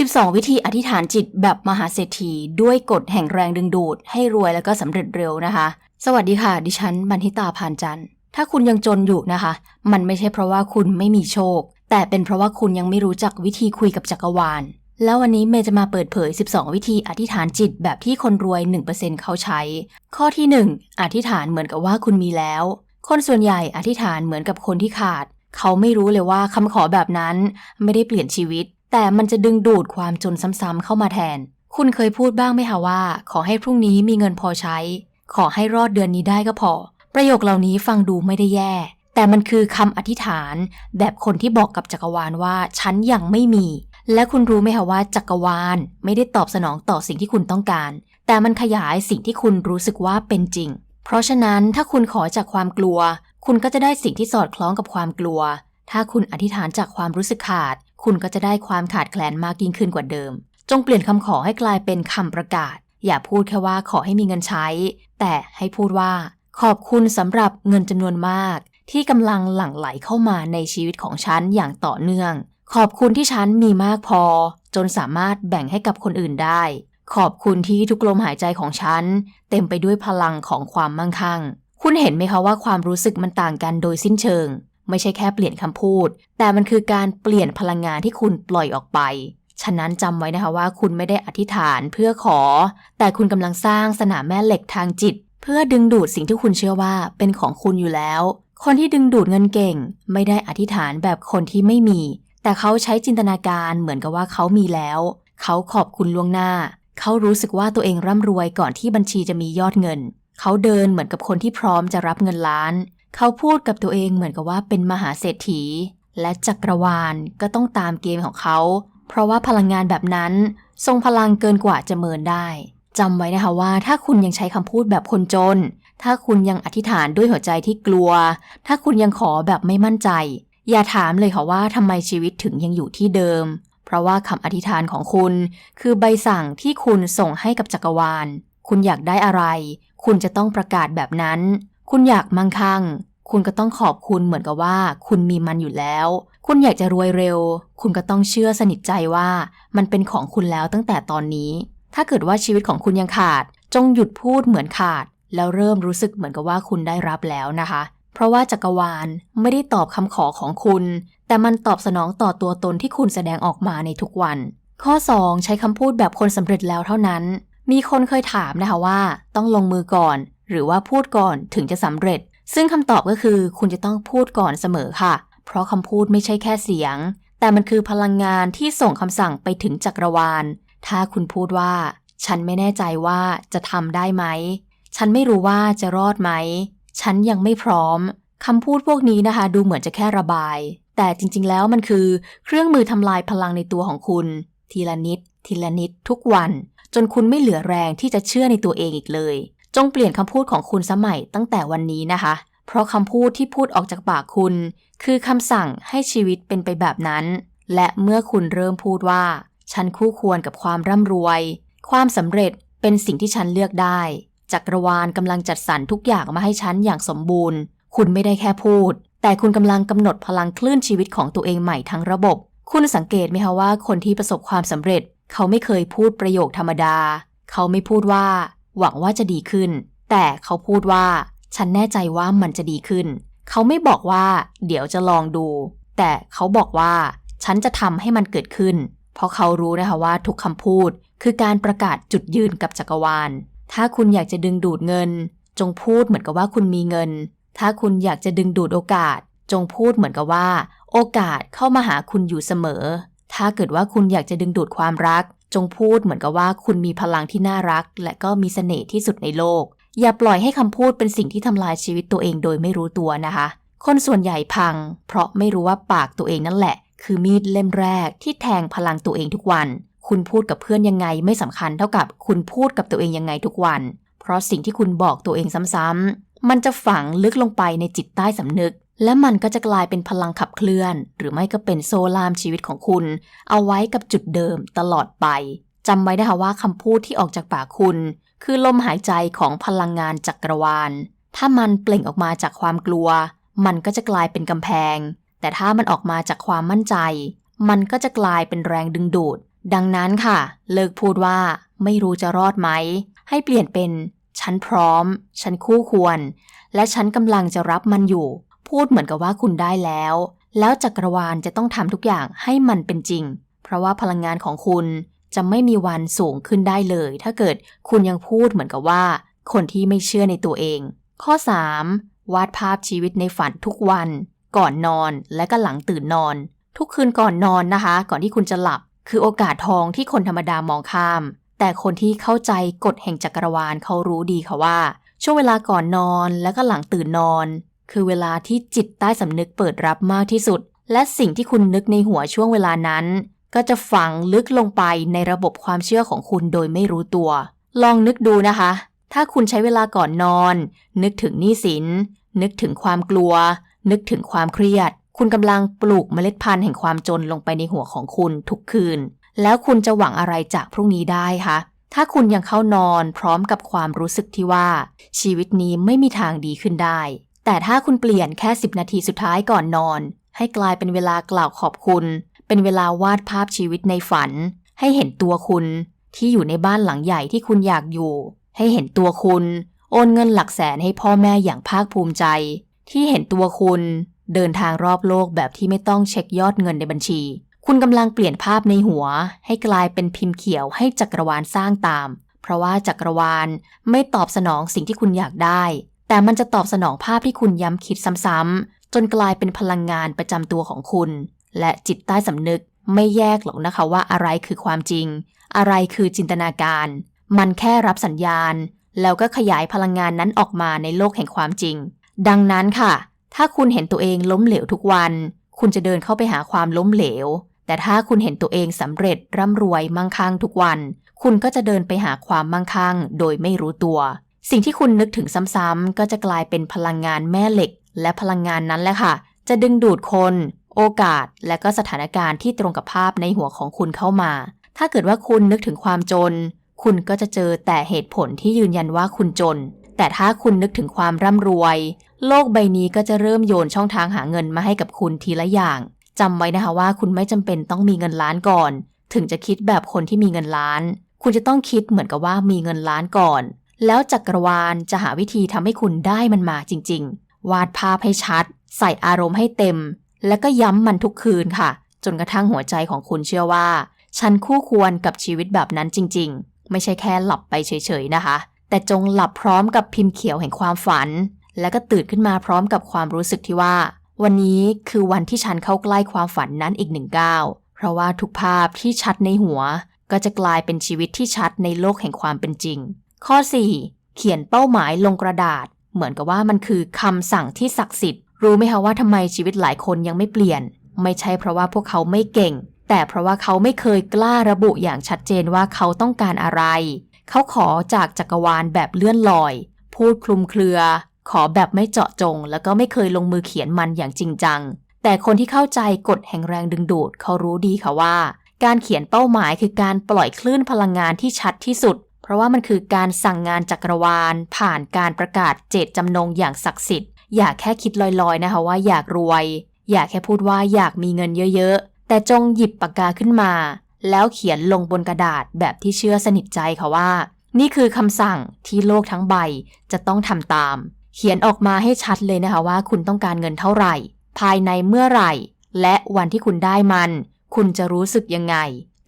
12 วิธีอธิษฐานจิตแบบมหาเศรษฐีด้วยกฎแห่งแรงดึงดูด ให้รวยแล้วก็สำเร็จเร็วนะคะ สวัสดีค่ะ ดิฉันบันทิตาพานจันทร์ถ้าคุณยังจนอยู่นะคะ มันไม่ใช่เพราะว่าคุณไม่มีโชค แต่เป็นเพราะว่าคุณยังไม่รู้จักวิธีคุยกับจักรวาล แล้ววันนี้เมย์จะมาเปิดเผย 12 วิธีอธิษฐานจิตแบบที่คนรวย 1%เขาใช้ ข้อที่ 1 อธิษฐานเหมือนกับว่าคุณมีแล้ว คนส่วนใหญ่อธิษฐานเหมือนกับคนที่ขาด เขาไม่รู้เลยว่าคำขอแบบนั้นไม่ได้เปลี่ยนชีวิต แต่มันจะดึงดูดความจนซ้ำๆเข้ามาแทน คุณเคยพูดบ้างไหมคะว่า ขอให้พรุ่งนี้มีเงินพอใช้ ขอให้รอดเดือนนี้ได้ก็พอ ประโยคเหล่านี้ฟังดูไม่ได้แย่ แต่มันคือคำอธิษฐานแบบคนที่บอกกับจักรวาลว่า ฉันยังไม่มี และคุณรู้ไหมคะว่าจักรวาลไม่ได้ตอบสนองต่อสิ่งที่คุณต้องการ แต่มันขยายสิ่งที่คุณรู้สึกว่าเป็นจริง เพราะฉะนั้นถ้าคุณขอจากความกลัว คุณก็จะได้สิ่งที่สอดคล้องกับความกลัว ถ้าคุณอธิษฐานจากความรู้สึกขาด คุณก็จะได้ความขาดแคลนมากยิ่งขึ้นกว่าเดิม จงเปลี่ยนคำขอให้กลายเป็นคำประกาศ อย่าพูดแค่ว่าขอให้มีเงินใช้ แต่ให้พูดว่า ขอบคุณสำหรับเงินจำนวนมาก ที่กำลังหลั่งไหลเข้ามาในชีวิตของฉันอย่างต่อเนื่อง ขอบคุณที่ฉันมีมากพอ จนสามารถแบ่งให้กับคนอื่นได้ ขอบคุณที่ทุกลมหายใจของฉัน เต็มไปด้วยพลังของความมั่งคั่ง คุณเห็นไหมคะว่าความรู้สึกมันต่างกันโดยสิ้นเชิง ไม่ใช่แค่เปลี่ยนคำพูด แต่มันคือการเปลี่ยนพลังงานที่คุณปล่อยออกไป ฉะนั้นจำไว้นะคะว่าคุณไม่ได้อธิษฐานเพื่อขอ แต่คุณกำลังสร้างสนามแม่เหล็กทางจิต เพื่อดึงดูดสิ่งที่คุณเชื่อว่าเป็นของคุณอยู่แล้ว คนที่ดึงดูดเงินเก่ง ไม่ได้อธิษฐานแบบคนที่ไม่มี แต่เขาใช้จินตนาการเหมือนกับว่าเขามีแล้ว เขาขอบคุณล่วงหน้า เขารู้สึกว่าตัวเองร่ำรวยก่อนที่บัญชีจะมียอดเงิน เขาเดินเหมือนกับคนที่พร้อมจะรับเงินล้าน เขาพูดกับตัวเองเหมือนกับว่าเป็นมหาเศรษฐี และจักรวาลก็ต้องตามเกมของเขา เพราะว่าพลังงานแบบนั้น ทรงพลังเกินกว่าจะเมินได้จำไว้นะคะว่าถ้าคุณยังใช้คำพูดแบบคนจน ถ้าคุณยังอธิษฐานด้วยหัวใจที่กลัว ถ้าคุณยังขอแบบไม่มั่นใจ อย่าถามเลยค่ะว่าทำไมชีวิตถึงยังอยู่ที่เดิม เพราะว่าคำอธิษฐานของคุณ คือใบสั่งที่คุณส่งให้กับจักรวาล คุณอยากได้อะไร คุณจะต้องประกาศแบบนั้น คุณอยากมั่งคั่ง คุณก็ต้องขอบคุณเหมือนกับว่า คุณมีมันอยู่แล้ว คุณอยากจะรวยเร็ว คุณก็ต้องเชื่อสนิทใจว่า มันเป็นของคุณแล้วตั้งแต่ตอนนี้ ถ้าเกิดว่าชีวิตของคุณยังขาด จงหยุดพูดเหมือนขาด แล้วเริ่มรู้สึกเหมือนกับว่าคุณได้รับแล้วนะคะ เพราะว่าจักรวาลไม่ได้ตอบคำขอของคุณ แต่มันตอบสนองต่อตัวตนที่คุณแสดงออกมาในทุกวัน ข้อ 2 ใช้คำพูดแบบคนสำเร็จแล้วเท่านั้น มีคนเคยถามนะคะว่า ต้องลงมือก่อน หรือว่าพูดก่อนถึงจะสำเร็จ ซึ่งคำตอบก็คือคุณจะต้องพูดก่อนเสมอค่ะ เพราะคำพูดไม่ใช่แค่เสียง แต่มันคือพลังงานที่ส่งคำสั่งไปถึงจักรวาล ถ้าคุณพูดว่า ฉันไม่แน่ใจว่าจะทำได้ไหม ฉันไม่รู้ว่าจะรอดไหม ฉันยังไม่พร้อมคำพูดพวกนี้นะคะ ดูเหมือนจะแค่ระบาย แต่จริงๆแล้วมันคือเครื่องมือทำลายพลังในตัวของคุณ ทีละนิด ทีละนิดทุกวัน จนคุณไม่เหลือแรงที่จะเชื่อในตัวเองอีกเลย จงเปลี่ยนคำพูดของคุณสมัยตั้งแต่วันนี้นะคะ เพราะคำพูดที่พูดออกจากปากคุณ คือคำสั่งให้ชีวิตเป็นไปแบบนั้น และเมื่อคุณเริ่มพูดว่า ฉันคู่ควรกับความร่ำรวย ความสำเร็จเป็นสิ่งที่ฉันเลือกได้จักรวาลกำลังจัดสรรทุกอย่างมาให้ฉันอย่างสมบูรณ์ คุณไม่ได้แค่พูด แต่คุณกำลังกำหนดพลังคลื่นชีวิตของตัวเองใหม่ทั้งระบบ คุณสังเกตไหมคะว่าคนที่ประสบความสำเร็จ เขาไม่เคยพูดประโยคธรรมดา เขาไม่พูดว่า หวังว่าจะดีขึ้น แต่เขาพูดว่า ฉันแน่ใจว่ามันจะดีขึ้น เขาไม่บอกว่า เดี๋ยวจะลองดู แต่เขาบอกว่า ฉันจะทำให้มันเกิดขึ้น เพราะเขารู้นะคะว่าทุกคำพูดคือการประกาศจุดยืนกับจักรวาล ถ้าคุณอยากจะดึงดูดเงิน จงพูดเหมือนกับว่าคุณมีเงิน ถ้าคุณอยากจะดึงดูดโอกาส จงพูดเหมือนกับว่า โอกาสเข้ามาหาคุณอยู่เสมอ ถ้าเกิดว่าคุณอยากจะดึงดูดความรัก จงพูดเหมือนกับว่าคุณมีพลังที่น่ารัก และก็มีเสน่ห์ที่สุดในโลก อย่าปล่อยให้คำพูดเป็นสิ่งที่ทำลายชีวิตตัวเองโดยไม่รู้ตัวนะคะ คนส่วนใหญ่พัง เพราะไม่รู้ว่าปากตัวเองนั่นแหละ คือมีดเล่มแรกที่แทงพลังตัวเองทุกวัน คุณพูดกับเพื่อนยังไงไม่สำคัญเท่ากับคุณพูดกับตัวเองยังไงทุกวัน เพราะสิ่งที่คุณบอกตัวเองซ้ำๆมันจะฝังลึกลงไปในจิตใต้สำนึก และมันก็จะกลายเป็นพลังขับเคลื่อน หรือไม่ก็เป็นโซลามชีวิตของคุณ เอาไว้กับจุดเดิมตลอดไปจำไว้นะคะว่าคำพูดที่ออกจากปากคุณ คือลมหายใจของพลังงานจักรวาล ถ้ามันเปล่งออกมาจากความกลัว มันก็จะกลายเป็นกำแพง แต่ถ้ามันออกมาจากความมั่นใจ มันก็จะกลายเป็นแรงดึงดูด ดังนั้นค่ะ เลิกพูดว่า ไม่รู้จะรอดไหม ให้เปลี่ยนเป็น ฉันพร้อม ฉันคู่ควร และฉันกำลังจะรับมันอยู่ พูดเหมือนกับว่าคุณได้แล้ว แล้วจักรวาลจะต้องทำทุกอย่างให้มันเป็นจริง เพราะว่าพลังงานของคุณจะไม่มีวันสูงขึ้นได้เลย ถ้าเกิดคุณยังพูดเหมือนกับว่า คนที่ไม่เชื่อในตัวเอง ข้อ 3. วาดภาพชีวิตในฝันทุกวัน ก่อนนอนและก็หลังตื่นนอน ทุกคืนก่อนนอนนะคะ ก่อนที่คุณจะหลับ คือโอกาสทองที่คนธรรมดามองข้าม แต่คนที่เข้าใจกฎแห่งจักรวาลเขารู้ดีค่ะว่า ช่วงเวลาก่อนนอนและก็หลังตื่นนอน คือเวลาที่จิตใต้สำนึกเปิดรับมากที่สุด และสิ่งที่คุณนึกในหัวช่วงเวลานั้น ก็จะฝังลึกลงไปในระบบความเชื่อของคุณโดยไม่รู้ตัว ลองนึกดูนะคะ ถ้าคุณใช้เวลาก่อนนอน นึกถึงหนี้สิน นึกถึงความกลัว นึกถึงความเครียด คุณกำลังปลูกเมล็ดพันธุ์แห่งความจนลงไปในหัวของคุณทุกคืน แล้วคุณจะหวังอะไรจากพรุ่งนี้ได้คะถ้าคุณยังเข้านอนพร้อมกับความรู้สึกที่ว่า ชีวิตนี้ไม่มีทางดีขึ้นได้ แต่ถ้าคุณเปลี่ยนแค่ 10 นาทีสุดท้ายก่อนนอน ให้กลายเป็นเวลากล่าวขอบคุณ เป็นเวลาวาดภาพชีวิตในฝัน ให้เห็นตัวคุณ ที่อยู่ในบ้านหลังใหญ่ที่คุณอยากอยู่ ให้เห็นตัวคุณ โอนเงินหลักแสนให้พ่อแม่อย่างภาคภูมิใจ ที่เห็นตัวคุณ เดินทางรอบโลกแบบที่ไม่ต้องเช็คยอดเงินในบัญชี คุณกำลังเปลี่ยนภาพในหัว ให้กลายเป็นพิมพ์เขียวให้จักรวาลสร้างตาม เพราะว่าจักรวาลไม่ตอบสนองสิ่งที่คุณอยากได้ แต่มันจะตอบสนองภาพที่คุณย้ำคิดซ้ำๆจนกลายเป็นพลังงานประจำตัวของคุณ และจิตใต้สำนึกไม่แยกหรอกนะคะว่าอะไรคือความจริง อะไรคือจินตนาการ มันแค่รับสัญญาณ แล้วก็ขยายพลังงานนั้นออกมาในโลกแห่งความจริง ดังนั้นค่ะ ถ้าคุณเห็นตัวเองล้มเหลวทุกวัน คุณจะเดินเข้าไปหาความล้มเหลว แต่ถ้าคุณเห็นตัวเองสำเร็จร่ำรวยมั่งคั่งทุกวัน คุณก็จะเดินไปหาความมั่งคั่ง โดยไม่รู้ตัว สิ่งที่คุณนึกถึงซ้ำๆก็จะกลายเป็นพลังงานแม่เหล็ก และพลังงานนั้นแหละค่ะ จะดึงดูดคน โอกาส และก็สถานการณ์ที่ตรงกับภาพในหัวของคุณเข้ามา ถ้าเกิดว่าคุณนึกถึงความจน คุณก็จะเจอแต่เหตุผลที่ยืนยันว่าคุณจน แต่ถ้าคุณนึกถึงความร่ำรวย โลกใบนี้ก็จะเริ่มโยนช่องทางหาเงินมาให้กับคุณทีละอย่างจำไว้นะคะว่าคุณไม่จำเป็นต้องมีเงินล้านก่อน ถึงจะคิดแบบคนที่มีเงินล้าน คุณจะต้องคิดเหมือนกับว่ามีเงินล้านก่อน แล้วจักรวาลจะหาวิธีทำให้คุณได้มันมาจริง ๆ วาดภาพให้ชัด ใส่อารมณ์ให้เต็ม แล้วก็ย้ำมันทุกคืนค่ะ จนกระทั่งหัวใจของคุณเชื่อว่า ฉันคู่ควรกับชีวิตแบบนั้นจริง ๆ ไม่ใช่แค่หลับไปเฉยๆนะคะ แต่จงหลับพร้อมกับพิมพ์เขียวแห่งความฝัน แล้วก็ตื่นขึ้นมาพร้อมกับความรู้สึกที่ว่า วันนี้คือวันที่ฉันเข้าใกล้ความฝันนั้นอีกหนึ่งก้าวเพราะว่าทุกภาพที่ชัดในหัว ก็จะกลายเป็นชีวิตที่ชัดในโลกแห่งความเป็นจริง ข้อ 4. เขียนเป้าหมายลงกระดาษ เหมือนกับว่ามันคือคำสั่งที่ศักดิ์สิทธิ์ รู้ไหมคะว่าทำไมชีวิตหลายคนยังไม่เปลี่ยน ไม่ใช่เพราะว่าพวกเขาไม่เก่ง แต่เพราะว่าเขาไม่เคยกล้าระบุอย่างชัดเจนว่าเขาต้องการอะไร เขาขอจากจักรวาลแบบเลื่อนลอย พูดคลุมเครือ ขอแบบไม่เจาะจง แล้วก็ไม่เคยลงมือเขียนมันอย่างจริงจัง แต่คนที่เข้าใจกฎแห่งแรงดึงดูดเขารู้ดีค่ะว่า การเขียนเป้าหมายคือการปล่อยคลื่นพลังงานที่ชัดที่สุด เพราะว่ามันคือการสั่งงานจักรวาล ผ่านการประกาศเจตจำนงอย่างศักดิ์สิทธิ์ อย่าแค่คิดลอยๆนะคะว่าอยากรวย อย่าแค่พูดว่าอยากมีเงินเยอะๆ แต่จงหยิบปากกาขึ้นมา แล้วเขียนลงบนกระดาษแบบที่เชื่อสนิทใจค่ะว่า นี่คือคำสั่งที่โลกทั้งใบจะต้องทำตาม เขียนออกมาให้ชัดเลยนะคะว่า คุณต้องการเงินเท่าไหร่ ภายในเมื่อไหร่ และวันที่คุณได้มัน คุณจะรู้สึกยังไง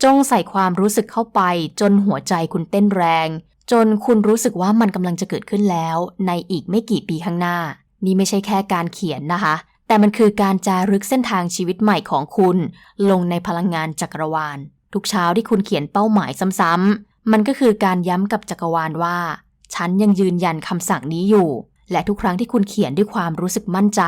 จงใส่ความรู้สึกเข้าไป จนหัวใจคุณเต้นแรง จนคุณรู้สึกว่ามันกำลังจะเกิดขึ้นแล้ว ในอีกไม่กี่ปีข้างหน้า นี่ไม่ใช่แค่การเขียนนะคะ แต่มันคือการจารึกเส้นทางชีวิตใหม่ของคุณ ลงในพลังงานจักรวาล ทุกเช้าที่คุณเขียนเป้าหมายซ้ำๆมันก็คือการย้ำกับจักรวาลว่า ฉันยังยืนยันคำสั่งนี้อยู่ และทุกครั้งที่คุณเขียนด้วยความรู้สึกมั่นใจ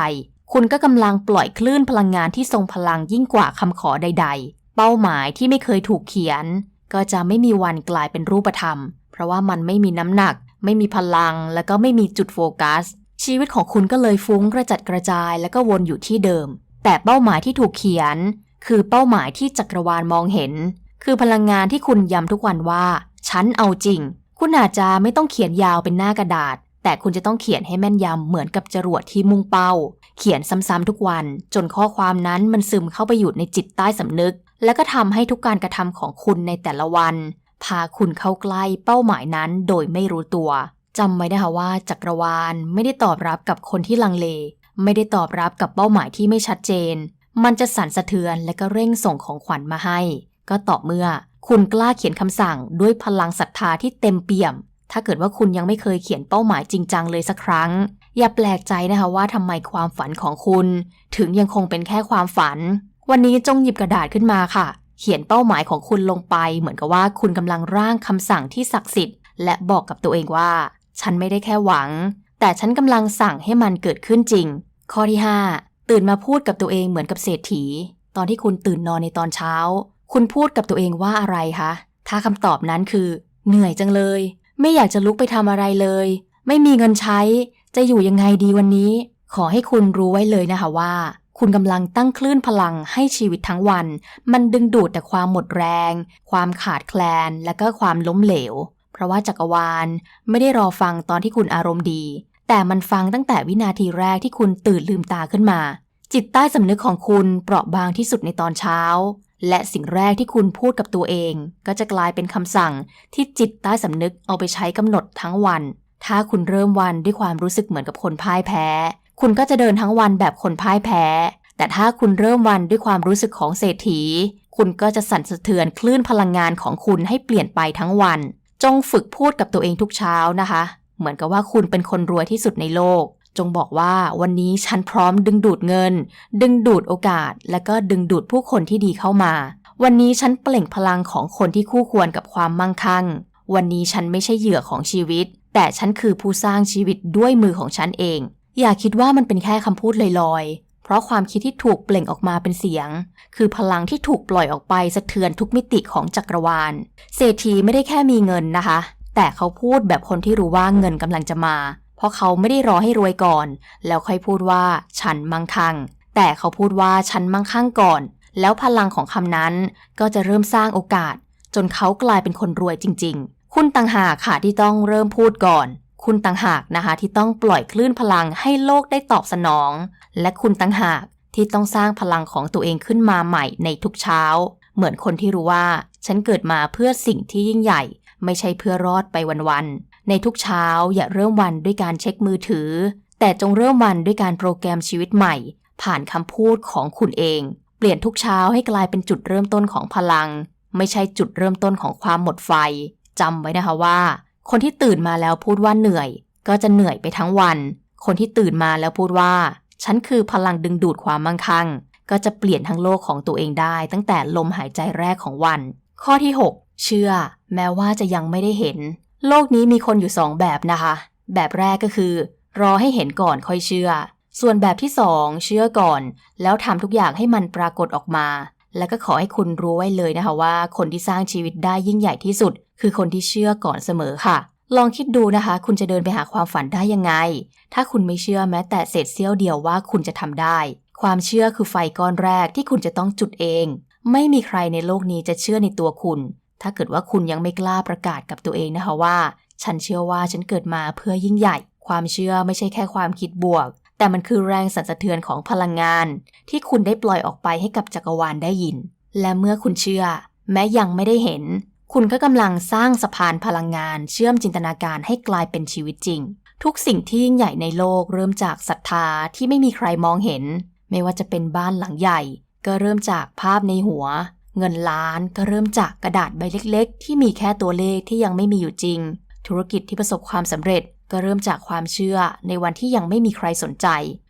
คุณก็กำลังปล่อยคลื่นพลังงานที่ทรงพลังยิ่งกว่าคำขอใดๆ เป้าหมายที่ไม่เคยถูกเขียน ก็จะไม่มีวันกลายเป็นรูปธรรม เพราะว่ามันไม่มีน้ำหนัก ไม่มีพลัง และก็ไม่มีจุดโฟกัส ชีวิตของคุณก็เลยฟุ้งกระจัดกระจาย และก็วนอยู่ที่เดิม แต่เป้าหมายที่ถูกเขียน คือเป้าหมายที่จักรวาลมองเห็น คือพลังงานที่คุณย้ำทุกวันว่า ฉันเอาจริง คุณอาจจะไม่ต้องเขียนยาวเป็นหน้ากระดาษ แต่คุณจะต้องเขียนให้แม่นยำเหมือนกับจรวดที่มุ่งเป้า เขียนซ้ำๆทุกวัน จนข้อความนั้นมันซึมเข้าไปอยู่ในจิตใต้สำนึก และก็ทำให้ทุกการกระทำของคุณในแต่ละวัน พาคุณเข้าใกล้เป้าหมายนั้นโดยไม่รู้ตัวจำไว้นะคะว่าจักรวาลไม่ได้ตอบรับกับคนที่ลังเล ไม่ได้ตอบรับกับเป้าหมายที่ไม่ชัดเจน มันจะสั่นสะเทือนและก็เร่งส่งของขวัญมาให้ ก็ต่อเมื่อ คุณกล้าเขียนคำสั่งด้วยพลังศรัทธาที่เต็มเปี่ยม ถ้าเกิดว่าคุณยังไม่เคยเขียนเป้าหมายจริงจังเลยสักครั้ง อย่าแปลกใจนะคะว่าทำไมความฝันของคุณ ถึงยังคงเป็นแค่ความฝัน วันนี้จงหยิบกระดาษขึ้นมาค่ะ เขียนเป้าหมายของคุณลงไป เหมือนกับว่าคุณกำลังร่างคำสั่งที่ศักดิ์สิทธิ์ และบอกกับตัวเองว่า ฉันไม่ได้แค่หวัง แต่ฉันกำลังสั่งให้มันเกิดขึ้นจริง ข้อที่ 5 ตื่นมาพูดกับตัวเองเหมือนกับเศรษฐี ตอนที่คุณตื่นนอนในตอนเช้า คุณพูดกับตัวเองว่าอะไรคะ ถ้าคำตอบนั้นคือ เหนื่อยจังเลย ไม่อยากจะลุกไปทำอะไรเลย ไม่มีเงินใช้ จะอยู่ยังไงดีวันนี้ ขอให้คุณรู้ไว้เลยนะคะว่า คุณกำลังตั้งคลื่นพลังให้ชีวิตทั้งวัน มันดึงดูดแต่ความหมดแรง ความขาดแคลน และก็ความล้มเหลว เพราะว่าจักรวาลไม่ได้รอฟังตอนที่คุณอารมณ์ดี แต่มันฟังตั้งแต่วินาทีแรกที่คุณตื่นลืมตาขึ้นมา จิตใต้สำนึกของคุณเปราะบางที่สุดในตอนเช้า และสิ่งแรกที่คุณพูดกับตัวเอง ก็จะกลายเป็นคำสั่งที่จิตใต้สำนึกเอาไปใช้กำหนดทั้งวัน ถ้าคุณเริ่มวันด้วยความรู้สึกเหมือนกับคนพ่ายแพ้ คุณก็จะเดินทั้งวันแบบคนพ่ายแพ้ แต่ถ้าคุณเริ่มวันด้วยความรู้สึกของเศรษฐี คุณก็จะสั่นสะเทือนคลื่นพลังงานของคุณให้เปลี่ยนไปทั้งวัน จงฝึกพูดกับตัวเองทุกเช้านะคะ เหมือนกับว่าคุณเป็นคนรวยที่สุดในโลก จงบอกว่าวันนี้ฉันพร้อมดึงดูดเงิน ดึงดูดโอกาส และก็ดึงดูดผู้คนที่ดีเข้ามา วันนี้ฉันเปล่งพลังของคนที่คู่ควรกับความมั่งคั่ง วันนี้ฉันไม่ใช่เหยื่อของชีวิต แต่ฉันคือผู้สร้างชีวิตด้วยมือของฉันเอง อย่าคิดว่ามันเป็นแค่คำพูดลอยๆ เพราะความคิดที่ถูกเปล่งออกมาเป็นเสียง คือพลังที่ถูกปล่อยออกไปสะเทือนทุกมิติของจักรวาล เศรษฐีไม่ได้แค่มีเงินนะคะ แต่เขาพูดแบบคนที่รู้ว่าเงินกำลังจะมา เพราะเขาไม่ได้รอให้รวยก่อน แล้วค่อยพูดว่าฉันมั่งคั่ง แต่เขาพูดว่าฉันมั่งคั่งก่อน แล้วพลังของคำนั้นก็จะเริ่มสร้างโอกาส จนเขากลายเป็นคนรวยจริง ๆ คุณต่างหากค่ะที่ต้องเริ่มพูดก่อน คุณต่างหากนะคะที่ต้องปล่อยคลื่นพลังให้โลกได้ตอบสนอง และคุณต่างหากที่ต้องสร้างพลังของตัวเองขึ้นมาใหม่ในทุกเช้า เหมือนคนที่รู้ว่า ฉันเกิดมาเพื่อสิ่งที่ยิ่งใหญ่ ไม่ใช่เพื่อรอดไปวันๆ ในทุกเช้าอย่าเริ่มวันด้วยการเช็คมือถือ แต่จงเริ่มวันด้วยการโปรแกรมชีวิตใหม่ ผ่านคำพูดของคุณเอง เปลี่ยนทุกเช้าให้กลายเป็นจุดเริ่มต้นของพลัง ไม่ใช่จุดเริ่มต้นของความหมดไฟจำไว้นะคะว่า คนที่ตื่นมาแล้วพูดว่าเหนื่อย ก็จะเหนื่อยไปทั้งวัน คนที่ตื่นมาแล้วพูดว่า ฉันคือพลังดึงดูดความมั่งคั่ง ก็จะเปลี่ยนทั้งโลกของตัวเองได้ ตั้งแต่ลมหายใจแรกของวัน ข้อที่ 6 เชื่อ แม้ว่าจะยังไม่ได้เห็น โลกนี้มีคนอยู่สองแบบนะคะ แบบแรกก็คือ รอให้เห็นก่อนค่อยเชื่อ ส่วนแบบที่สองเชื่อก่อน แล้วทำทุกอย่างให้มันปรากฏออกมา แล้วก็ขอให้คุณรู้ไว้เลยนะคะว่า คนที่สร้างชีวิตได้ยิ่งใหญ่ที่สุด คือคนที่เชื่อก่อนเสมอค่ะ ลองคิดดูนะคะ คุณจะเดินไปหาความฝันได้ยังไง ถ้าคุณไม่เชื่อแม้แต่เศษเสี้ยวเดียวว่าคุณจะทำได้ ความเชื่อคือไฟก้อนแรกที่คุณจะต้องจุดเอง ไม่มีใครในโลกนี้จะเชื่อในตัวคุณ ถ้าเกิดว่าคุณยังไม่กล้าประกาศกับตัวเองนะคะว่า ฉันเชื่อว่าฉันเกิดมาเพื่อยิ่งใหญ่ ความเชื่อไม่ใช่แค่ความคิดบวก แต่มันคือแรงสั่นสะเทือนของพลังงาน ที่คุณได้ปล่อยออกไปให้กับจักรวาลได้ยิน และเมื่อคุณเชื่อ แม้ยังไม่ได้เห็น คุณก็กำลังสร้างสะพานพลังงาน เชื่อมจินตนาการให้กลายเป็นชีวิตจริง ทุกสิ่งที่ยิ่งใหญ่ในโลกเริ่มจากศรัทธาที่ไม่มีใครมองเห็น ไม่ว่าจะเป็นบ้านหลังใหญ่ ก็เริ่มจากภาพในหัว เงินล้านก็เริ่มจากกระดาษใบเล็ก ๆ ที่มีแค่ตัวเลขที่ยังไม่มีอยู่จริง ธุรกิจที่ประสบความสำเร็จ ก็เริ่มจากความเชื่อในวันที่ยังไม่มีใครสนใจ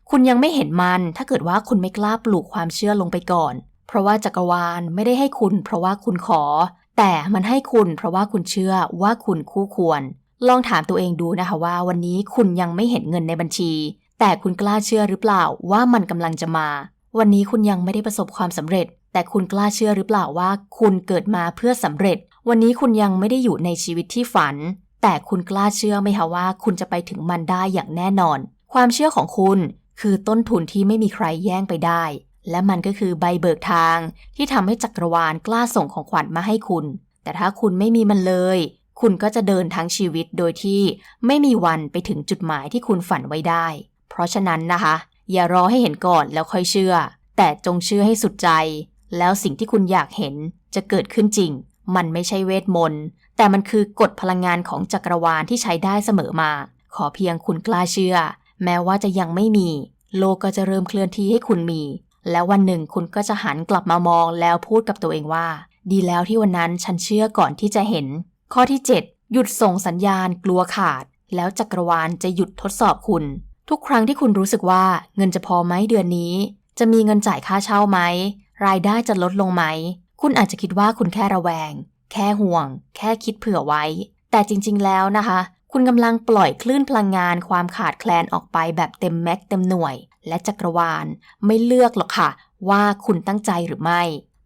คุณยังไม่เห็นมัน ถ้าเกิดว่าคุณไม่กล้าปลูกความเชื่อลงไปก่อน เพราะว่าจักรวาลไม่ได้ให้คุณ เพราะว่าคุณขอ แต่มันให้คุณ เพราะว่าคุณเชื่อว่าคุณคู่ควร ลองถามตัวเองดูนะคะว่า วันนี้คุณยังไม่เห็นเงินในบัญชี แต่คุณกล้าเชื่อหรือเปล่าว่ามันกำลังจะมา วันนี้คุณยังไม่ได้ประสบความสำเร็จ แต่คุณกล้าเชื่อหรือเปล่าว่า คุณเกิดมาเพื่อสำเร็จ วันนี้คุณยังไม่ได้อยู่ในชีวิตที่ฝัน แต่คุณกล้าเชื่อไหมคะว่า คุณจะไปถึงมันได้อย่างแน่นอน ความเชื่อของคุณคือต้นทุนที่ไม่มีใครแย่งไปได้ และมันก็คือใบเบิกทาง ที่ทำให้จักรวาลกล้าส่งของขวัญมาให้คุณ แต่ถ้าคุณไม่มีมันเลย คุณก็จะเดินทั้งชีวิตโดยที่ไม่มีวันไปถึงจุดหมายที่คุณฝันไว้ได้ เพราะฉะนั้นนะคะ อย่ารอให้เห็นก่อนแล้วค่อยเชื่อ แต่จงเชื่อให้สุดใจ แล้วสิ่งที่คุณอยากเห็นจะเกิดขึ้นจริง มันไม่ใช่เวทมนต์ แต่มันคือกฎพลังงานของจักรวาลที่ใช้ได้เสมอมา ขอเพียงคุณกล้าเชื่อ แม้ว่าจะยังไม่มี โลกก็จะเริ่มเคลื่อนที่ให้คุณมี แล้ววันหนึ่งคุณก็จะหันกลับมามองแล้วพูดกับตัวเองว่า ดีแล้วที่วันนั้นฉันเชื่อก่อนที่จะเห็น ข้อที่ 7 หยุดส่งสัญญาณกลัวขาด แล้วจักรวาลจะหยุดทดสอบคุณ ทุกครั้งที่คุณรู้สึกว่าเงินจะพอไหมเดือนนี้ จะมีเงินจ่ายค่าเช่าไหมรายได้จะลดลงไหม คุณอาจจะคิดว่าคุณแค่ระแวง แค่ห่วง แค่คิดเผื่อไว้ แต่จริงๆแล้วนะคะ คุณกำลังปล่อยคลื่นพลังงานความขาดแคลนออกไปแบบเต็มแม็กเต็มหน่วย และจักรวาล ไม่เลือกหรอกค่ะ ว่าคุณตั้งใจหรือไม่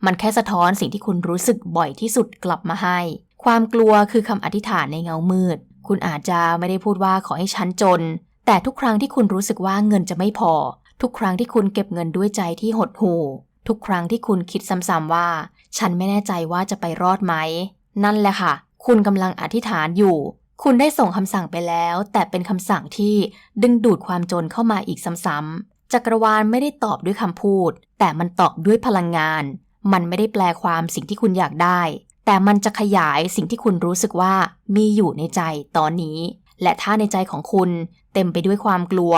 มันแค่สะท้อนสิ่งที่คุณรู้สึกบ่อยที่สุดกลับมาให้ ความกลัวคือคำอธิษฐานในเงามืด คุณอาจจะไม่ได้พูดว่าขอให้ฉันจน แต่ทุกครั้งที่คุณรู้สึกว่าเงินจะไม่พอ ทุกครั้งที่คุณเก็บเงินด้วยใจที่หดหู่ทุกครั้งที่คุณคิดซ้ำๆว่า ฉันไม่แน่ใจว่าจะไปรอดไหม นั่นแหละค่ะ คุณกำลังอธิษฐานอยู่ คุณได้ส่งคำสั่งไปแล้ว แต่เป็นคำสั่งที่ดึงดูดความจนเข้ามาอีกซ้ำๆจักรวาลไม่ได้ตอบด้วยคำพูด แต่มันตอบด้วยพลังงาน มันไม่ได้แปลความสิ่งที่คุณอยากได้ แต่มันจะขยายสิ่งที่คุณรู้สึกว่ามีอยู่ในใจตอนนี้ และถ้าในใจของคุณเต็มไปด้วยความกลัว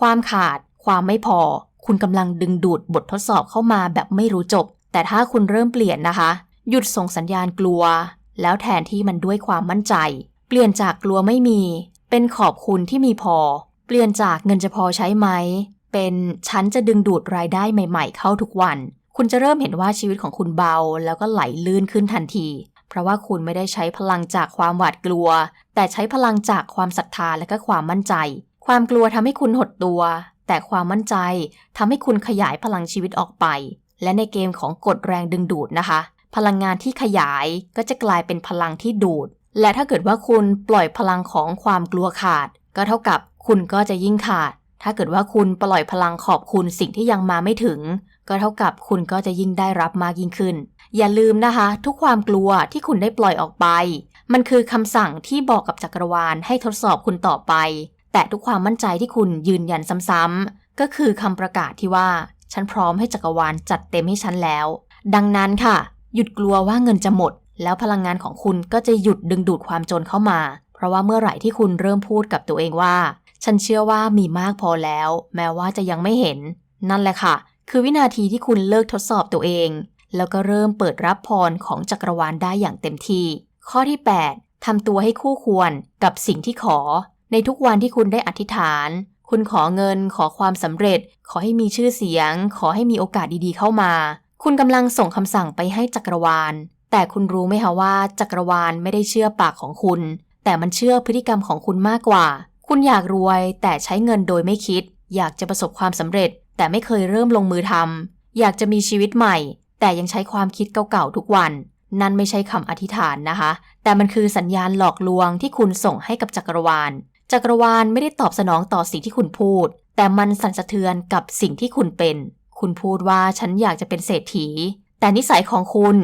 ความขาด ความไม่พอ คุณกำลังดึงดูดบททดสอบเข้ามาแบบไม่รู้จบ แต่ถ้าคุณเริ่มเปลี่ยนนะคะ หยุดส่งสัญญาณกลัว แล้วแทนที่มันด้วยความมั่นใจ เปลี่ยนจากกลัวไม่มี เป็นขอบคุณที่มีพอ เปลี่ยนจากเงินจะพอใช้ไหม เป็นฉันจะดึงดูดรายได้ใหม่ ๆ เข้าทุกวัน คุณจะเริ่มเห็นว่าชีวิตของคุณเบา แล้วก็ไหลลื่นขึ้นทันที เพราะว่าคุณไม่ได้ใช้พลังจากความหวาดกลัว แต่ใช้พลังจากความศรัทธาและก็ความมั่นใจ ความกลัวทำให้คุณหดตัว แต่ความมั่นใจทำให้คุณขยายพลังชีวิตออกไป และในเกมของกฎแรงดึงดูดนะคะ พลังงานที่ขยายก็จะกลายเป็นพลังที่ดูด และถ้าเกิดว่าคุณปล่อยพลังของความกลัวขาด ก็เท่ากับคุณก็จะยิ่งขาด ถ้าเกิดว่าคุณปล่อยพลังขอบคุณสิ่งที่ยังมาไม่ถึง ก็เท่ากับคุณก็จะยิ่งได้รับมากยิ่งขึ้น อย่าลืมนะคะ ทุกความกลัวที่คุณได้ปล่อยออกไป มันคือคำสั่งที่บอกกับจักรวาลให้ทดสอบคุณต่อไป แต่ทุกความมั่นใจที่คุณยืนยันซ้ำๆก็คือคำประกาศที่ว่า ฉันพร้อมให้จักรวาลจัดเต็มให้ฉันแล้ว ดังนั้นค่ะ หยุดกลัวว่าเงินจะหมด แล้วพลังงานของคุณก็จะหยุดดึงดูดความจนเข้ามา เพราะว่าเมื่อไหร่ที่คุณเริ่มพูดกับตัวเองว่า ฉันเชื่อว่ามีมากพอแล้ว แม้ว่าจะยังไม่เห็น นั่นแหละค่ะ คือวินาทีที่คุณเลิกทดสอบตัวเอง แล้วก็เริ่มเปิดรับพรของจักรวาลได้อย่างเต็มที่ข้อที่ 8ทำตัวให้คู่ควรกับสิ่งที่ขอ ในทุกวันที่คุณได้อธิษฐาน คุณขอเงิน ขอความสำเร็จ ขอให้มีชื่อเสียง ขอให้มีโอกาสดีๆ เข้ามา คุณกำลังส่งคำสั่งไปให้จักรวาล แต่คุณรู้ไหมคะว่าจักรวาลไม่ได้เชื่อปากของคุณ แต่มันเชื่อพฤติกรรมของคุณมากกว่า คุณอยากรวย แต่ใช้เงินโดยไม่คิด อยากจะประสบความสำเร็จ แต่ไม่เคยเริ่มลงมือทำอยากจะมีชีวิตใหม่ แต่ยังใช้ความคิดเก่าๆทุกวัน นั่นไม่ใช่คำอธิษฐานนะคะ แต่มันคือสัญญาณหลอกลวงที่คุณส่งให้กับจักรวาล จักรวาลไม่ได้ตอบสนองต่อสิ่งที่คุณพูด แต่มันสั่นสะเทือนกับสิ่งที่คุณเป็น คุณพูดว่าฉันอยากจะเป็นเศรษฐี แต่นิสัยของคุณ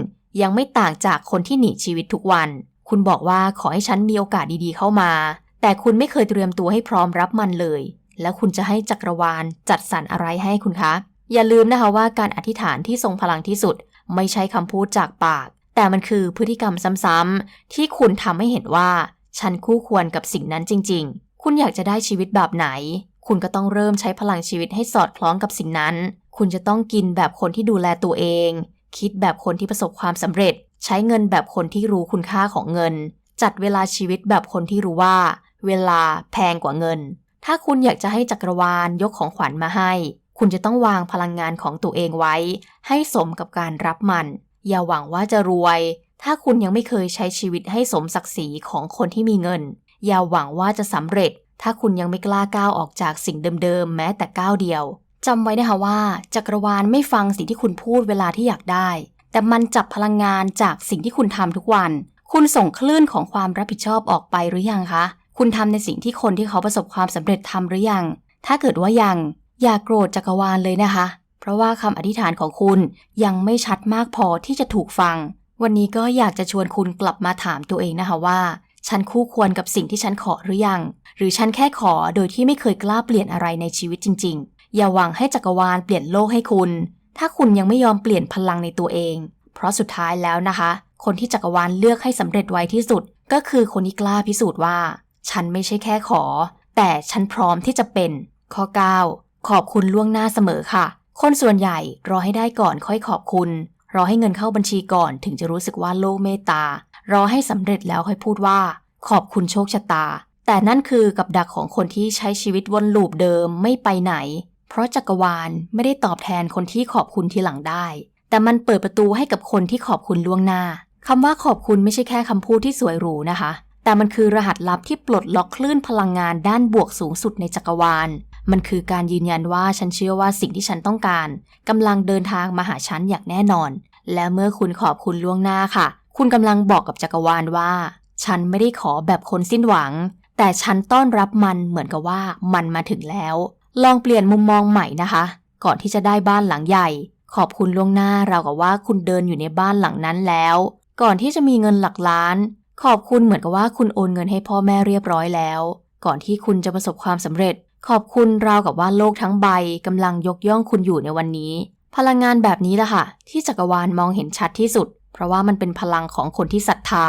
ยังไม่ต่างจากคนที่หนีชีวิตทุกวัน คุณบอกว่าขอให้ฉันมีโอกาสดีๆเข้ามา แต่คุณไม่เคยเตรียมตัวให้พร้อมรับมันเลย แล้วคุณจะให้จักรวาลจัดสรรอะไรให้คุณคะ อย่าลืมนะคะว่าการอธิษฐานที่ทรงพลังที่สุด ไม่ใช่คำพูดจากปาก แต่มันคือพฤติกรรมซ้ำๆที่คุณทำให้เห็นว่า ฉันคู่ควรกับสิ่งนั้นจริง ๆ คุณอยากจะได้ชีวิตแบบไหน คุณก็ต้องเริ่มใช้พลังชีวิตให้สอดคล้องกับสิ่งนั้น คุณจะต้องกินแบบคนที่ดูแลตัวเอง คิดแบบคนที่ประสบความสำเร็จ ใช้เงินแบบคนที่รู้คุณค่าของเงิน จัดเวลาชีวิตแบบคนที่รู้ว่า เวลาแพงกว่าเงิน ถ้าคุณอยากจะให้จักรวาลยกของขวัญมาให้ คุณจะต้องวางพลังงานของตัวเองไว้ ให้สมกับการรับมัน อย่าหวังว่าจะรวย ถ้าคุณยังไม่เคยใช้ชีวิตให้สมศักดิ์ศรีของคนที่มีเงิน อย่าหวังว่าจะสำเร็จ ถ้าคุณยังไม่กล้าก้าวออกจากสิ่งเดิมๆ แม้แต่ก้าวเดียวจำไว้นะคะว่า จักรวาลไม่ฟังสิ่งที่คุณพูดเวลาที่อยากได้ แต่มันจับพลังงานจากสิ่งที่คุณทำทุกวัน คุณส่งคลื่นของความรับผิดชอบออกไปหรือยังคะ คุณทำในสิ่งที่คนที่เขาประสบความสำเร็จทำหรือยัง ถ้าเกิดว่ายัง อย่ากโกรธจักรวาลเลยนะคะ เพราะว่าคำอธิษฐานของคุณยังไม่ชัดมากพอที่จะถูกฟัง วันนี้ก็อยากจะชวนคุณกลับมาถามตัวเองนะคะว่า ฉันคู่ควรกับสิ่งที่ฉันขอหรือยัง หรือฉันแค่ขอโดยที่ไม่เคยกล้าเปลี่ยนอะไรในชีวิตจริง ๆ อย่าหวังให้จักรวาลเปลี่ยนโลกให้คุณ ถ้าคุณยังไม่ยอมเปลี่ยนพลังในตัวเอง เพราะสุดท้ายแล้วนะคะ คนที่จักรวาลเลือกให้สำเร็จไวที่สุด ก็คือคนที่กล้าพิสูจน์ว่า ฉันไม่ใช่แค่ขอ แต่ฉันพร้อมที่จะเป็น ข้อ 9 ขอบคุณล่วงหน้าเสมอค่ะ คนส่วนใหญ่รอให้ได้ก่อนค่อยขอบคุณ รอให้เงินเข้าบัญชีก่อนถึงจะรู้สึกว่าโลกเมตตา รอให้สำเร็จแล้วค่อยพูดว่า ขอบคุณโชคชะตา แต่นั่นคือกับดักของคนที่ใช้ชีวิตวนลูปเดิมไม่ไปไหน เพราะจักรวาลไม่ได้ตอบแทนคนที่ขอบคุณทีหลังได้ แต่มันเปิดประตูให้กับคนที่ขอบคุณล่วงหน้าคำว่าขอบคุณไม่ใช่แค่คำพูดที่สวยหรูนะคะ แต่มันคือรหัสลับที่ปลดล็อกคลื่นพลังงานด้านบวกสูงสุดในจักรวาล มันคือการยืนยันว่าฉันเชื่อว่าสิ่งที่ฉันต้องการกำลังเดินทางมาหาฉันอย่างแน่นอน และเมื่อคุณขอบคุณล่วงหน้าค่ะ คุณกำลังบอกกับจักรวาลว่า ฉันไม่ได้ขอแบบคนสิ้นหวัง แต่ฉันต้อนรับมันเหมือนกับว่ามันมาถึงแล้ว ลองเปลี่ยนมุมมองใหม่นะคะ ก่อนที่จะได้บ้านหลังใหญ่ ขอบคุณล่วงหน้าเรากับว่าคุณเดินอยู่ในบ้านหลังนั้นแล้ว ก่อนที่จะมีเงินหลักล้าน ขอบคุณเหมือนกับว่าคุณโอนเงินให้พ่อแม่เรียบร้อยแล้ว ก่อนที่คุณจะประสบความสำเร็จ ขอบคุณราวกับว่าโลกทั้งใบกำลังยกย่องคุณอยู่ในวันนี้ พลังงานแบบนี้แหละค่ะ ที่จักรวาลมองเห็นชัดที่สุด เพราะว่ามันเป็นพลังของคนที่ศรัทธา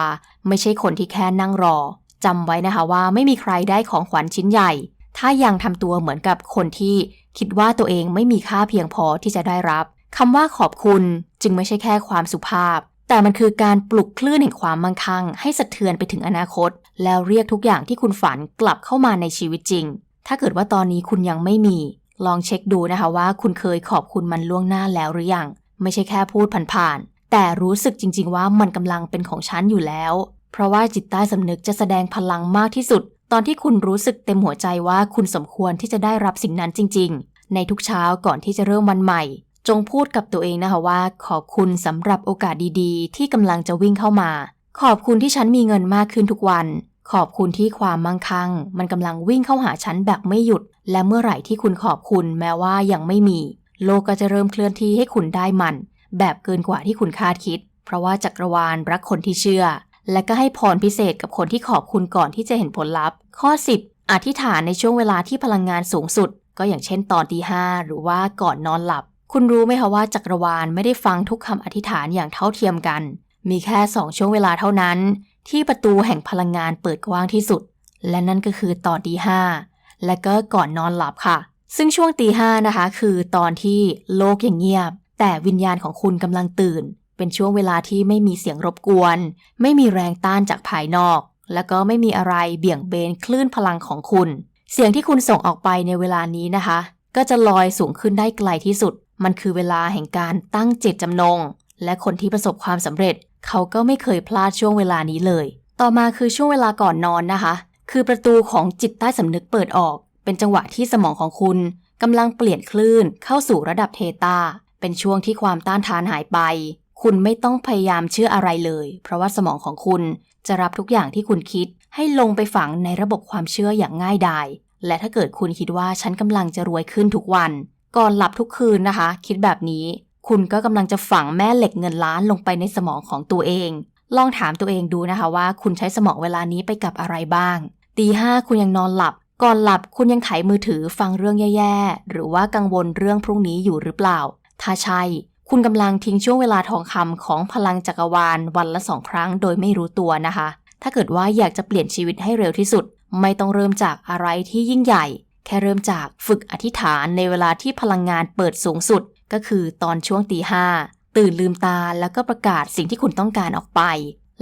ไม่ใช่คนที่แค่นั่งรอจำไว้นะคะว่าไม่มีใครได้ของขวัญชิ้นใหญ่ ถ้ายังทำตัวเหมือนกับคนที่คิดว่าตัวเองไม่มีค่าเพียงพอที่จะได้รับคำว่าขอบคุณจึงไม่ใช่แค่ความสุภาพ แต่มันคือการปลุกคลื่นแห่งความมั่งคั่ง ให้สะเทือนไปถึงอนาคต แล้วเรียกทุกอย่างที่คุณฝันกลับเข้ามาในชีวิตจริง ถ้าเกิดว่าตอนนี้คุณยังไม่มี ลองเช็คดูนะคะว่าคุณเคยขอบคุณมันล่วงหน้าแล้วหรือยัง ไม่ใช่แค่พูดผ่านๆ แต่รู้สึกจริง ๆ ว่ามันกำลังเป็นของฉันอยู่แล้ว เพราะว่าจิตใต้สำนึกจะแสดงพลังมากที่สุด ตอนที่คุณรู้สึกเต็มหัวใจว่าคุณสมควรที่จะได้รับสิ่งนั้นจริง ๆ ในทุกเช้าก่อนที่จะเริ่มวันใหม่ จงพูดกับตัวเองนะคะว่า ขอบคุณสำหรับโอกาสดีๆ ที่กำลังจะวิ่งเข้ามา ขอบคุณที่ฉันมีเงินมากขึ้นทุกวัน ขอบคุณที่ความมั่งคั่ง มันกำลังวิ่งเข้าหาฉันแบบไม่หยุด และเมื่อไหร่ที่คุณขอบคุณแม้ว่ายังไม่มี โลกก็จะเริ่มเคลื่อนที่ให้คุณได้มัน แบบเกินกว่าที่คุณคาดคิด เพราะว่าจักรวาลรักคนที่เชื่อ และก็ให้พรพิเศษกับคนที่ขอบคุณก่อนที่จะเห็นผลลัพธ์ ข้อ 10 อธิษฐานในช่วงเวลาที่พลังงานสูงสุด ก็อย่างเช่นตอนตีห้าหรือว่าก่อนนอนหลับ คุณรู้ไหมคะว่าจักรวาลไม่ได้ฟังทุกคำอธิษฐานอย่างเท่าเทียมกัน มีแค่สองช่วงเวลาเท่านั้น ที่ประตูแห่งพลังงานเปิดกว้างที่สุด และนั่นก็คือตอนตีห้าและก็ก่อนนอนหลับค่ะ ซึ่งช่วงตีห้านะคะ คือตอนที่โลกยังเงียบ แต่วิญญาณของคุณกำลังตื่น เป็นช่วงเวลาที่ไม่มีเสียงรบกวน ไม่มีแรงต้านจากภายนอก แล้วก็ไม่มีอะไรเบี่ยงเบนคลื่นพลังของคุณ เสียงที่คุณส่งออกไปในเวลานี้นะคะ ก็จะลอยสูงขึ้นได้ไกลที่สุด มันคือเวลาแห่งการตั้งเจตจำนง และคนที่ประสบความสำเร็จ เขาก็ไม่เคยพลาดช่วงเวลานี้เลย ต่อมาคือช่วงเวลาก่อนนอนนะคะ คือประตูของจิตใต้สำนึกเปิดออก เป็นจังหวะที่สมองของคุณกำลังเปลี่ยนคลื่นเข้าสู่ระดับเทตา เป็นช่วงที่ความต้านทานหายไป คุณไม่ต้องพยายามเชื่ออะไรเลย เพราะว่าสมองของคุณจะรับทุกอย่างที่คุณคิด ให้ลงไปฝังในระบบความเชื่ออย่างง่ายดาย และถ้าเกิดคุณคิดว่าฉันกำลังจะรวยขึ้นทุกวัน ก่อนหลับทุกคืนนะคะ คิดแบบนี้ คุณก็กำลังจะฝังแม่เหล็กเงินล้านลงไปในสมองของตัวเอง ลองถามตัวเองดูนะคะว่า คุณใช้สมองเวลานี้ไปกับอะไรบ้าง ตีห้าคุณยังนอนหลับ ก่อนหลับคุณยังไถมือถือฟังเรื่องแย่ๆ หรือว่ากังวลเรื่องพรุ่งนี้อยู่หรือเปล่า ถ้าใช่ คุณกำลังทิ้งช่วงเวลาทองคำของพลังจักรวาลวันละสองครั้งโดยไม่รู้ตัวนะคะ ถ้าเกิดว่าอยากจะเปลี่ยนชีวิตให้เร็วที่สุด ไม่ต้องเริ่มจากอะไรที่ยิ่งใหญ่ แค่เริ่มจากฝึกอธิษฐานในเวลาที่พลังงานเปิดสูงสุด ก็คือตอนช่วงตีห้าตื่นลืมตาแล้วก็ประกาศสิ่งที่คุณต้องการออกไป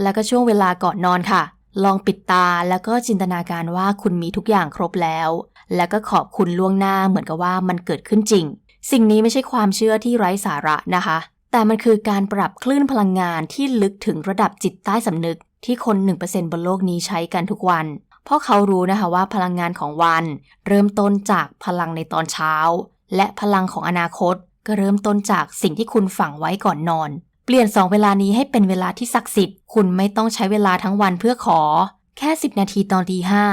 แล้วก็ช่วงเวลาก่อนนอนค่ะ ลองปิดตาแล้วก็จินตนาการว่าคุณมีทุกอย่างครบแล้ว แล้วก็ขอบคุณล่วงหน้าเหมือนกับว่ามันเกิดขึ้นจริง สิ่งนี้ไม่ใช่ความเชื่อที่ไร้สาระนะคะ แต่มันคือการปรับคลื่นพลังงานที่ลึกถึงระดับจิตใต้สำนึก ที่คน 1%บนโลกนี้ใช้กันทุกวัน เพราะเขารู้นะคะว่าพลังงานของวัน เริ่มต้นจากพลังในตอนเช้า และพลังของอนาคต ก็เริ่มต้นจากสิ่งที่คุณฝังไว้ก่อนนอน เปลี่ยนสองเวลานี้ให้เป็นเวลาที่ศักดิ์สิทธิ์ คุณไม่ต้องใช้เวลาทั้งวันเพื่อขอ แค่ 10 นาทีตอนตีห้า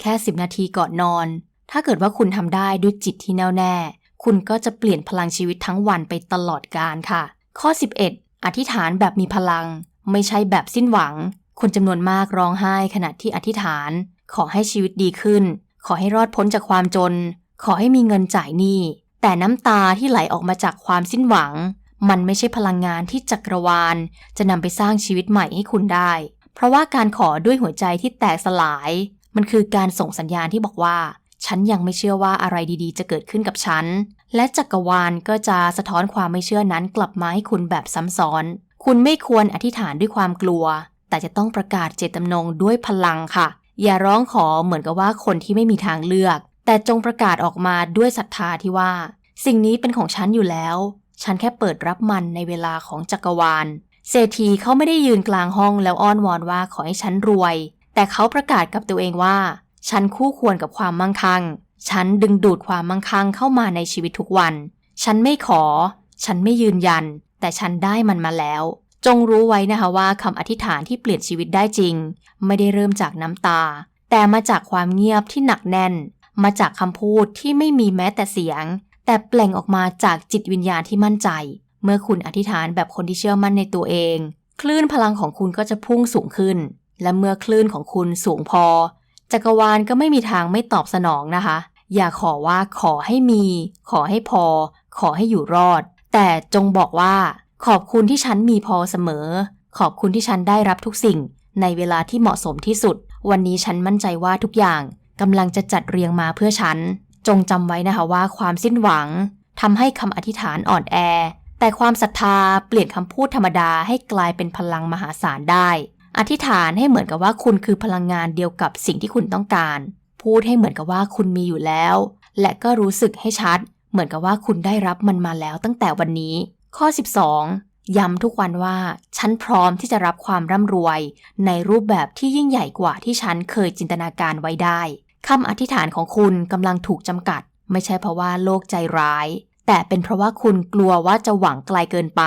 แค่ 10 นาทีก่อนนอน ถ้าเกิดว่าคุณทำได้ด้วยจิตที่แน่วแน่ คุณก็จะเปลี่ยนพลังชีวิตทั้งวันไปตลอดกาลค่ะ ข้อ 11 อธิษฐานแบบมีพลัง ไม่ใช่แบบสิ้นหวัง คนจำนวนมากร้องไห้ขณะที่อธิษฐาน ขอให้ชีวิตดีขึ้น ขอให้รอดพ้นจากความจน ขอให้มีเงินจ่ายหนี้ แต่น้ำตาที่ไหลออกมาจากความสิ้นหวัง มันไม่ใช่พลังงานที่จักรวาล จะนำไปสร้างชีวิตใหม่ให้คุณได้ เพราะว่าการขอด้วยหัวใจที่แตกสลาย มันคือการส่งสัญญาณที่บอกว่า ฉันยังไม่เชื่อว่าอะไรดีๆ จะเกิดขึ้นกับฉัน และจักรวาลก็จะสะท้อนความไม่เชื่อนั้นกลับมาให้คุณแบบซ้ำซ้อน คุณไม่ควรอธิษฐานด้วยความกลัว แต่จะต้องประกาศเจตจำนงด้วยพลังค่ะ อย่าร้องขอเหมือนกับว่าคนที่ไม่มีทางเลือก แต่จงประกาศออกมาด้วยศรัทธาที่ว่า สิ่งนี้เป็นของฉันอยู่แล้ว ฉันแค่เปิดรับมันในเวลาของจักรวาล เศรษฐีเขาไม่ได้ยืนกลางห้องแล้วอ้อนวอนว่าขอให้ฉันรวย แต่เขาประกาศกับตัวเองว่า ฉันคู่ควรกับความมั่งคั่ง ฉันดึงดูดความมั่งคั่งเข้ามาในชีวิตทุกวัน ฉันไม่ขอ ฉันไม่ยืนยัน แต่ฉันได้มันมาแล้ว จงรู้ไว้นะคะว่าคำอธิษฐานที่เปลี่ยนชีวิตได้จริง ไม่ได้เริ่มจากน้ำตาแต่มาจากความเงียบที่หนักแน่น มาจากคำพูดที่ไม่มีแม้แต่เสียง แต่เปล่งออกมาจากจิตวิญญาณที่มั่นใจ เมื่อคุณอธิษฐานแบบคนที่เชื่อมั่นในตัวเอง คลื่นพลังของคุณก็จะพุ่งสูงขึ้น และเมื่อคลื่นของคุณสูงพอ จักรวาลก็ไม่มีทางไม่ตอบสนองนะคะ อย่าขอว่าขอให้มี ขอให้พอ ขอให้อยู่รอด แต่จงบอกว่า ขอบคุณที่ฉันมีพอเสมอ ขอบคุณที่ฉันได้รับทุกสิ่ง ในเวลาที่เหมาะสมที่สุด วันนี้ฉันมั่นใจว่าทุกอย่าง กำลังจะจัดเรียงมาเพื่อฉัน จงจำไว้นะคะว่าความสิ้นหวังทำให้คำอธิษฐานอ่อนแอ แต่ความศรัทธาเปลี่ยนคำพูดธรรมดาให้กลายเป็นพลังมหาศาลได้ อธิษฐานให้เหมือนกับว่าคุณคือพลังงานเดียวกับสิ่งที่คุณต้องการ พูดให้เหมือนกับว่าคุณมีอยู่แล้ว และก็รู้สึกให้ชัด เหมือนกับว่าคุณได้รับมันมาแล้วตั้งแต่วันนี้ ข้อ 12 ย้ำทุกวันว่า ฉันพร้อมที่จะรับความร่ำรวย ในรูปแบบที่ยิ่งใหญ่กว่าที่ฉันเคยจินตนาการไว้ได้ คำอธิษฐานของคุณกำลังถูกจำกัด ไม่ใช่เพราะว่าโลกใจร้าย แต่เป็นเพราะว่าคุณกลัวว่าจะหวังไกลเกินไป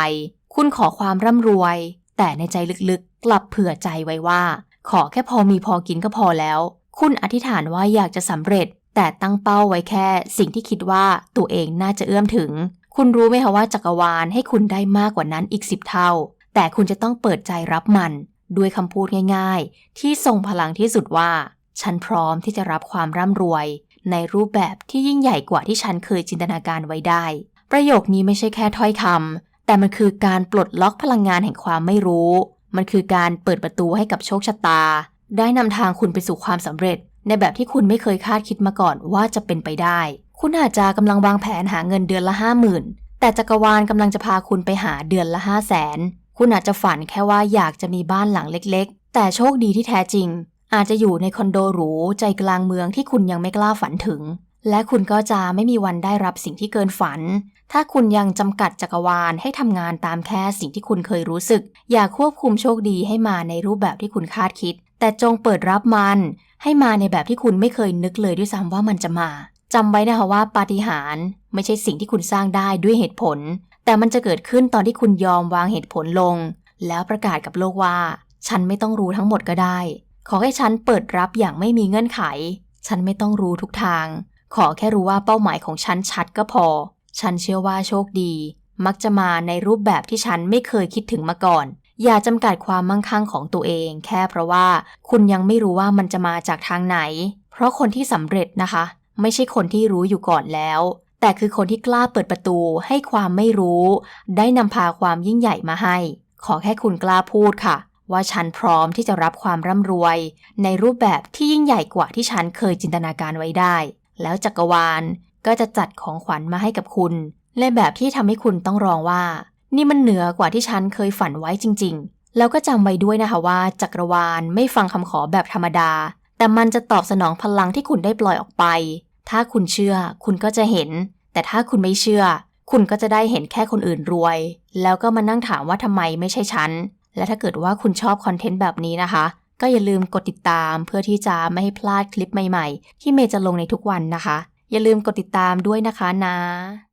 คุณขอความร่ำรวย แต่ในใจลึกๆ กลับเผื่อใจไว้ว่า ขอแค่พอมีพอกินก็พอแล้ว คุณอธิษฐานว่าอยากจะสำเร็จ แต่ตั้งเป้าไว้แค่ สิ่งที่คิดว่าตัวเองน่าจะเอื้อมถึง คุณรู้ไหมคะว่าจักรวาลให้คุณได้มากกว่านั้นอีกสิบเท่า แต่คุณจะต้องเปิดใจรับมัน ด้วยคำพูดง่าย ๆ ที่ทรงพลังที่สุดว่า ฉันพร้อมที่จะรับความร่ำรวย ในรูปแบบที่ยิ่งใหญ่กว่าที่ฉันเคยจินตนาการไว้ได้ ประโยคนี้ไม่ใช่แค่ถ้อยคำแต่มันคือการปลดล็อกพลังงานแห่งความไม่รู้ มันคือการเปิดประตูให้กับโชคชะตา ได้นำทางคุณไปสู่ความสำเร็จ ในแบบที่คุณไม่เคยคาดคิดมาก่อนว่าจะเป็นไปได้ คุณอาจจะกำลังวางแผนหาเงินเดือนละห้าหมื่นแต่จักรวาลกำลังจะพาคุณไปหาเดือนละห้าแสนคุณอาจจะฝันแค่ว่าอยากจะมีบ้านหลังเล็ก ๆ แต่โชคดีที่แท้จริง อาจจะอยู่ในคอนโดหรูใจกลางเมืองที่คุณยังไม่กล้าฝันถึง และคุณก็จะไม่มีวันได้รับสิ่งที่เกินฝัน ถ้าคุณยังจำกัดจักรวาลให้ทำงานตามแค่สิ่งที่คุณเคยรู้สึก อย่าควบคุมโชคดีให้มาในรูปแบบที่คุณคาดคิด แต่จงเปิดรับมัน ให้มาในแบบที่คุณไม่เคยนึกเลยด้วยซ้ำว่ามันจะมาจำไว้นะคะว่าปาฏิหาริย์ไม่ใช่สิ่งที่คุณสร้างได้ด้วยเหตุผล แต่มันจะเกิดขึ้นตอนที่คุณยอมวางเหตุผลลง แล้วประกาศกับโลกว่า ฉันไม่ต้องรู้ทั้งหมดก็ได้ ขอให้ฉันเปิดรับอย่างไม่มีเงื่อนไข ฉันไม่ต้องรู้ทุกทาง ขอแค่รู้ว่าเป้าหมายของฉันชัดก็พอ ฉันเชื่อว่าโชคดี มักจะมาในรูปแบบที่ฉันไม่เคยคิดถึงมาก่อน อย่าจำกัดความมั่งคั่งของตัวเอง แค่เพราะว่าคุณยังไม่รู้ว่ามันจะมาจากทางไหน เพราะคนที่สำเร็จนะคะ ไม่ใช่คนที่รู้อยู่ก่อนแล้ว แต่คือคนที่กล้าเปิดประตูให้ความไม่รู้ ได้นำพาความยิ่งใหญ่มาให้ ขอแค่คุณกล้าพูดค่ะ ว่าฉันพร้อมที่จะรับความร่ำรวย ในรูปแบบที่ยิ่งใหญ่กว่าที่ฉันเคยจินตนาการไว้ได้ แล้วจักรวาลก็จะจัดของขวัญมาให้กับคุณในแบบที่ทำให้คุณต้องร้องว่า นี่มันเหนือกว่าที่ฉันเคยฝันไว้จริง ๆ แล้วก็จำไว้ด้วยนะคะว่า จักรวาลไม่ฟังคำขอแบบธรรมดา แต่มันจะตอบสนองพลังที่คุณได้ปล่อยออกไป ถ้าคุณเชื่อคุณก็จะเห็น แต่ถ้าคุณไม่เชื่อ คุณก็จะได้เห็นแค่คนอื่นรวย แล้วก็มานั่งถามว่าทำไมไม่ใช่ฉัน และถ้าเกิดว่าคุณชอบคอนเทนต์แบบนี้นะคะ ก็อย่าลืมกดติดตามเพื่อที่จะไม่ให้พลาดคลิปใหม่ๆ ที่เมย์จะลงในทุกวันนะคะ อย่าลืมกดติดตามด้วยนะคะนะ